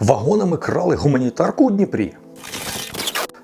Вагонами крали гуманітарку у Дніпрі.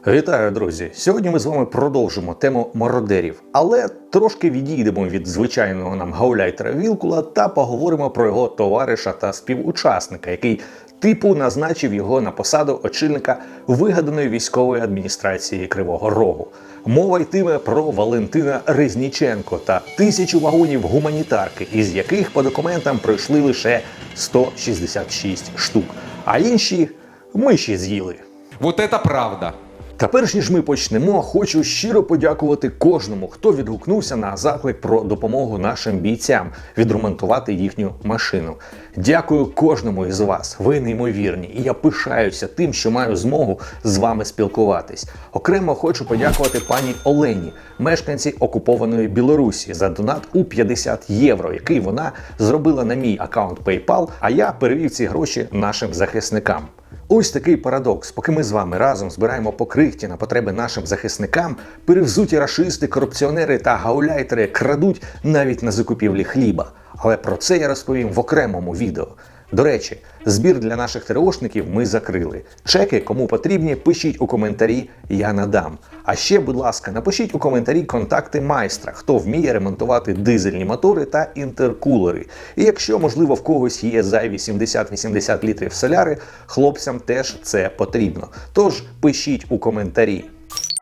Вітаю, друзі! Сьогодні ми з вами продовжимо тему мародерів, але трошки відійдемо від звичайного нам гауляйтера Вілкула та поговоримо про його товариша та співучасника, який типу назначив його на посаду очільника вигаданої військової адміністрації Кривого Рогу. Мова йтиме про Валентина Резніченко та тисячу вагонів гуманітарки, із яких по документам пройшли лише 166 штук, а інші миші з'їли. Вот это правда. Та перш ніж ми почнемо, хочу щиро подякувати кожному, хто відгукнувся на заклик про допомогу нашим бійцям відремонтувати їхню машину. Дякую кожному із вас. Ви неймовірні, і я пишаюся тим, що маю змогу з вами спілкуватись. Окремо хочу подякувати пані Олені, мешканці окупованої Білорусі, за донат у 50 євро, який вона зробила на мій аккаунт PayPal, а я перевів ці гроші нашим захисникам. Ось такий парадокс. Поки ми з вами разом збираємо покрихті на потреби нашим захисникам, перевзуті рашисти, корупціонери та гауляйтери крадуть навіть на закупівлі хліба. Але про це я розповім в окремому відео. До речі, збір для наших ТРОшників ми закрили. Чеки, кому потрібні, пишіть у коментарі, я надам. А ще, будь ласка, напишіть у коментарі контакти майстра, хто вміє ремонтувати дизельні мотори та інтеркулери. І якщо, можливо, в когось є зайві 70-80 літрів соляри, хлопцям теж це потрібно. Тож пишіть у коментарі.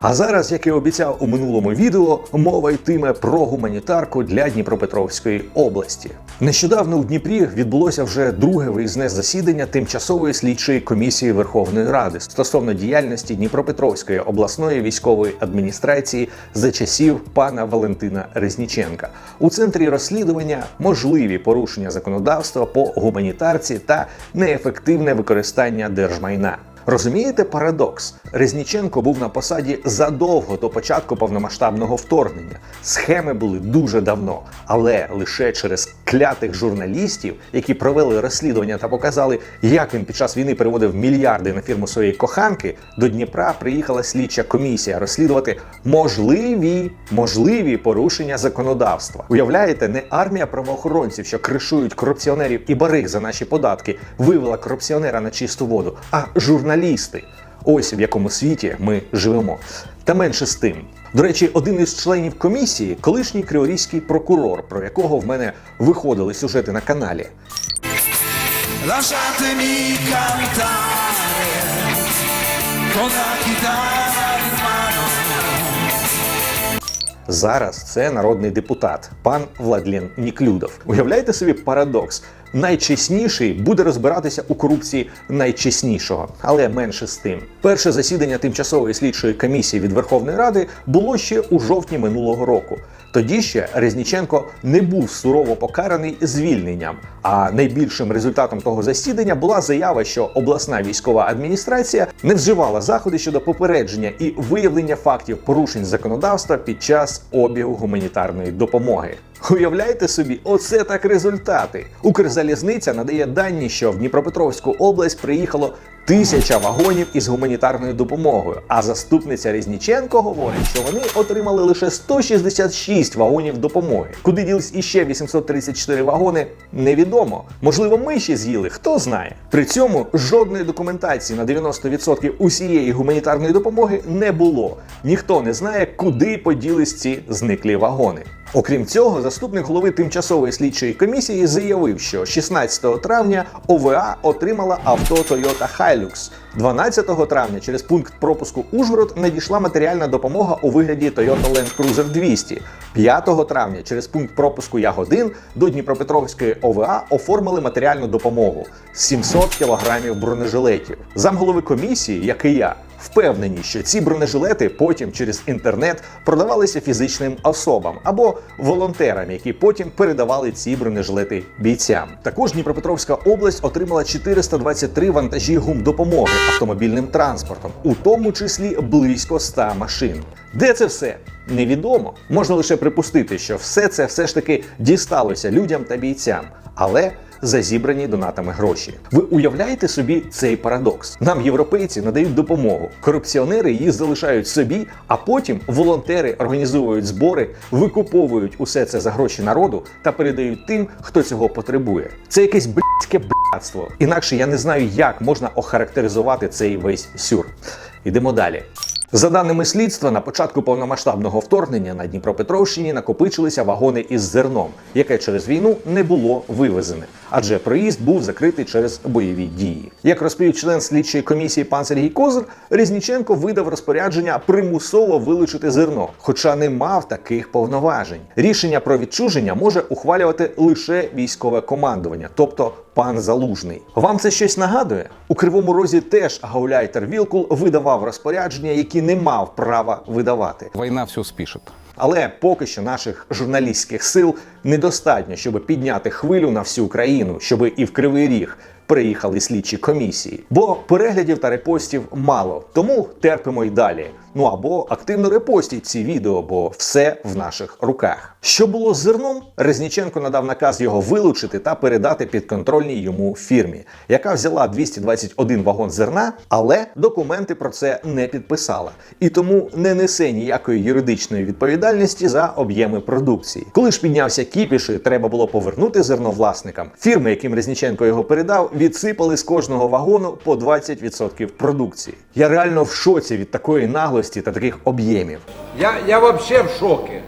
А зараз, як і обіцяв у минулому відео, мова йтиме про гуманітарку для Дніпропетровської області. Нещодавно у Дніпрі відбулося вже друге виїзне засідання тимчасової слідчої комісії Верховної Ради стосовно діяльності Дніпропетровської обласної військової адміністрації за часів пана Валентина Резніченка. У центрі розслідування можливі порушення законодавства по гуманітарці та неефективне використання держмайна. Розумієте парадокс? Резніченко був на посаді задовго до початку повномасштабного вторгнення. Схеми були дуже давно, але лише через клятих журналістів, які провели розслідування та показали, як він під час війни переводив мільярди на фірму своєї коханки, до Дніпра приїхала слідча комісія розслідувати можливі можливі порушення законодавства. Уявляєте, не армія правоохоронців, що кришують корупціонерів і бариг за наші податки, вивела корупціонера на чисту воду, а журналісти. Ось в якому світі ми живемо. Та менше з тим. До речі, один із членів комісії, колишній криворізький прокурор, про якого в мене виходили сюжети на каналі. Lasciatemi мій кантар, chitarra Зараз це народний депутат, пан Владлен Ніклюдов. Уявляєте собі парадокс? Найчесніший буде розбиратися у корупції найчеснішого, але менше з тим. Перше засідання тимчасової слідчої комісії від Верховної Ради було ще у жовтні минулого року. Тоді ще Резніченко не був сурово покараний звільненням. А найбільшим результатом того засідання була заява, що обласна військова адміністрація не вживала заходи щодо попередження і виявлення фактів порушень законодавства під час обігу гуманітарної допомоги. Уявляєте собі, оце так результати. Укрзалізниця надає дані, що в Дніпропетровську область приїхало тисяча вагонів із гуманітарною допомогою. А заступниця Різніченко говорить, що вони отримали лише 166 вагонів допомоги. Куди ділись іще 834 вагони, невідомо. Можливо, миші з'їли, хто знає. При цьому жодної документації на 90% усієї гуманітарної допомоги не було. Ніхто не знає, куди поділись ці зниклі вагони. Окрім цього, заступник голови тимчасової слідчої комісії заявив, що 16 травня ОВА отримала авто Toyota Hilux. 12 травня через пункт пропуску Ужгород надійшла матеріальна допомога у вигляді Toyota Land Cruiser 200. 5 травня через пункт пропуску Ягодин до Дніпропетровської ОВА оформили матеріальну допомогу 700 кілограмів бронежилетів. Замголови комісії, як і я, впевнені, що ці бронежилети потім через інтернет продавалися фізичним особам або волонтерам, які потім передавали ці бронежилети бійцям. Також Дніпропетровська область отримала 423 вантажі гумдопомоги автомобільним транспортом, у тому числі близько 100 машин. Де це все? Невідомо. Можна лише припустити, що все це все ж таки дісталося людям та бійцям. Але за зібрані донатами гроші. Ви уявляєте собі цей парадокс? Нам європейці надають допомогу, корупціонери її залишають собі, а потім волонтери організовують збори, викуповують усе це за гроші народу та передають тим, хто цього потребує. Це якесь блядське пі***ство. Інакше я не знаю, як можна охарактеризувати цей весь сюр. Ідемо далі. За даними слідства, на початку повномасштабного вторгнення на Дніпропетровщині накопичилися вагони із зерном, яке через війну не було вивезене, адже проїзд був закритий через бойові дії. Як розповів член слідчої комісії пан Сергій Козир, Різніченко видав розпорядження примусово вилучити зерно, хоча не мав таких повноважень. Рішення про відчуження може ухвалювати лише військове командування, тобто пан Залужний. Вам це щось нагадує? У Кривому Розі теж гауляйтер Вілкул видавав розпорядження, які не мав права видавати. Війна все спішить. Але поки що наших журналістських сил недостатньо, щоб підняти хвилю на всю країну, щоб і в Кривий Ріг приїхали слідчі комісії. Бо переглядів та репостів мало, тому терпимо й далі. Ну або активно репостіть ці відео, бо все в наших руках. Що було з зерном? Резніченко надав наказ його вилучити та передати підконтрольній йому фірмі, яка взяла 221 вагон зерна, але документи про це не підписала і тому не несе ніякої юридичної відповідальності за об'єми продукції. Коли ж піднявся кіпіш, і треба було повернути зерно власникам. Фірми, яким Резніченко його передав, відсипали з кожного вагону по 20% продукції. Я реально в шоці від такої наглості та таких об'ємів. Я, я вообще в шоке.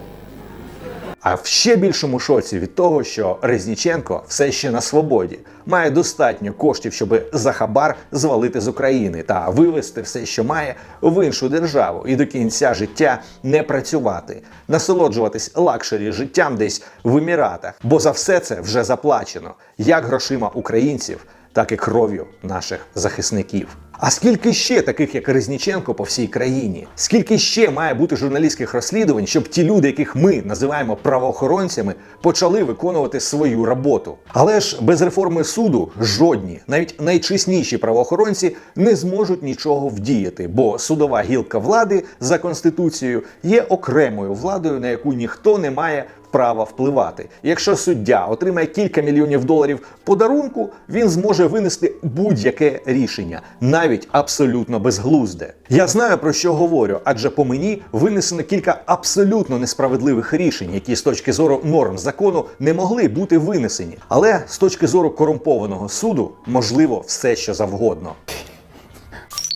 А в ще більшому шоці від того, що Резніченко все ще на свободі, має достатньо коштів, щоб за хабар звалити з України та вивезти все, що має, в іншу державу і до кінця життя не працювати, насолоджуватись лакшері життям десь в Еміратах, бо за все це вже заплачено, як грошима українців, так і кров'ю наших захисників. А скільки ще таких, як Резніченко, по всій країні? Скільки ще має бути журналістських розслідувань, щоб ті люди, яких ми називаємо правоохоронцями, почали виконувати свою роботу? Але ж без реформи суду жодні, навіть найчесніші правоохоронці, не зможуть нічого вдіяти, бо судова гілка влади за конституцією є окремою владою, на яку ніхто не має права впливати. Якщо суддя отримає кілька мільйонів доларів подарунку, він зможе винести будь-яке рішення, навіть абсолютно безглузде. Я знаю про що говорю, адже по мені винесено кілька абсолютно несправедливих рішень, які з точки зору норм закону не могли бути винесені. Але з точки зору корумпованого суду можливо все, що завгодно.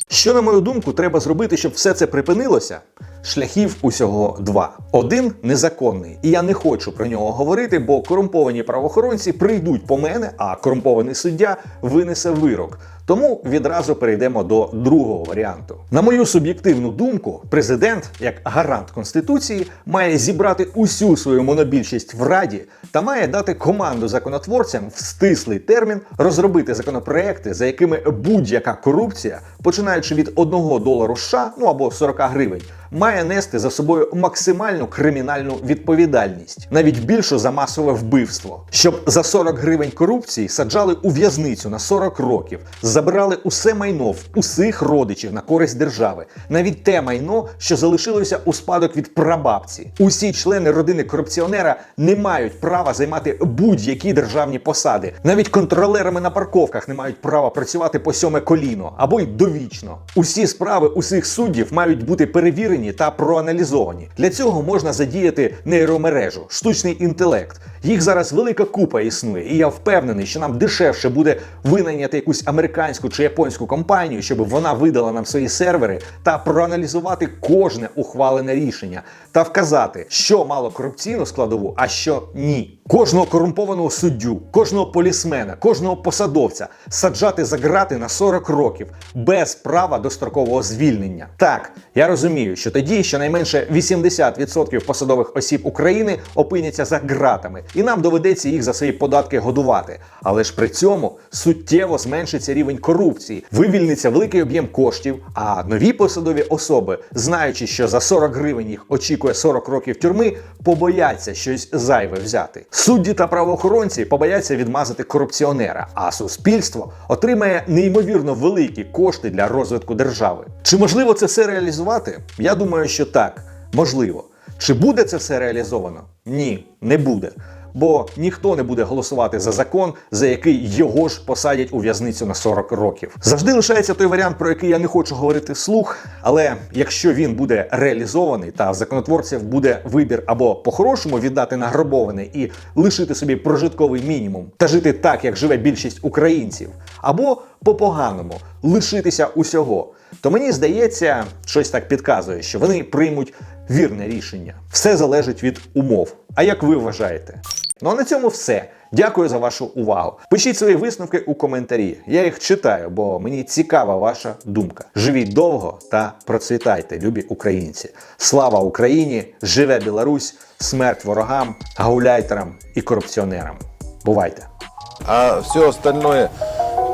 Що, на мою думку, треба зробити, щоб все це припинилося? Шляхів усього два. Один незаконний, і я не хочу про нього говорити, бо корумповані правоохоронці прийдуть по мене, а корумпований суддя винесе вирок. Тому відразу перейдемо до другого варіанту. На мою суб'єктивну думку, президент, як гарант конституції, має зібрати усю свою монобільшість в раді та має дати команду законотворцям в стислий термін розробити законопроекти, за якими будь-яка корупція, починаючи від 1 долару США, ну або 40 гривень, має нести за собою максимальну кримінальну відповідальність, навіть більшу за масове вбивство, щоб за 40 гривень корупції саджали у в'язницю на 40 років, забирали усе майно в усіх родичів на користь держави, навіть те майно, що залишилося у спадок від прабабці. Усі члени родини корупціонера не мають права займати будь-які державні посади. Навіть контролерами на парковках не мають права працювати по сьоме коліно або й довічно. Усі справи усіх суддів мають бути перевірені та проаналізовані. Для цього можна задіяти нейромережу, штучний інтелект. Їх зараз велика купа існує, і я впевнений, що нам дешевше буде винайняти якусь американську чи японську компанію, щоб вона видала нам свої сервери та проаналізувати кожне ухвалене рішення та вказати, що мало корупційну складову, а що ні. Кожного корумпованого суддю, кожного полісмена, кожного посадовця саджати за грати на 40 років без права дострокового звільнення. Так, я розумію, що тоді щонайменше 80% посадових осіб України опиняться за ґратами, і нам доведеться їх за свої податки годувати. Але ж при цьому суттєво зменшиться рівень корупції, вивільниться великий об'єм коштів. А нові посадові особи, знаючи, що за 40 гривень їх очікує 40 років тюрми, побояться щось зайве взяти. Судді та правоохоронці побояться відмазати корупціонера, а суспільство отримає неймовірно великі кошти для розвитку держави. Чи можливо це все реалізувати? Я думаю, що так, можливо. Чи буде це все реалізовано? Ні, не буде. Бо ніхто не буде голосувати за закон, за який його ж посадять у в'язницю на 40 років. Завжди лишається той варіант, про який я не хочу говорити вслух. Але якщо він буде реалізований, та законотворців буде вибір або по-хорошому віддати награбоване і лишити собі прожитковий мінімум та жити так, як живе більшість українців, або по-поганому лишитися усього, то мені здається, щось так підказує, що вони приймуть вірне рішення. Все залежить від умов. А як ви вважаєте? Ну а на цьому все. Дякую за вашу увагу. Пишіть свої висновки у коментарі. Я їх читаю, бо мені цікава ваша думка. Живіть довго та процвітайте, любі українці. Слава Україні! Живе Білорусь! Смерть ворогам, гауляйтерам і корупціонерам. Бувайте! А все остальное,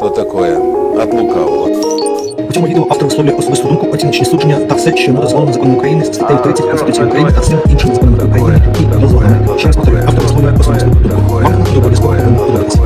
то такое, от лукавого. Цьому відео автор висловлює особисту думку, оціночні судження та все, що йому дозволено законом України з статтею 30 Конституції України та всім іншим законами України, і дозволені. Ще раз повторюю, автор висловлює особисту думку. Вам не обов'язково.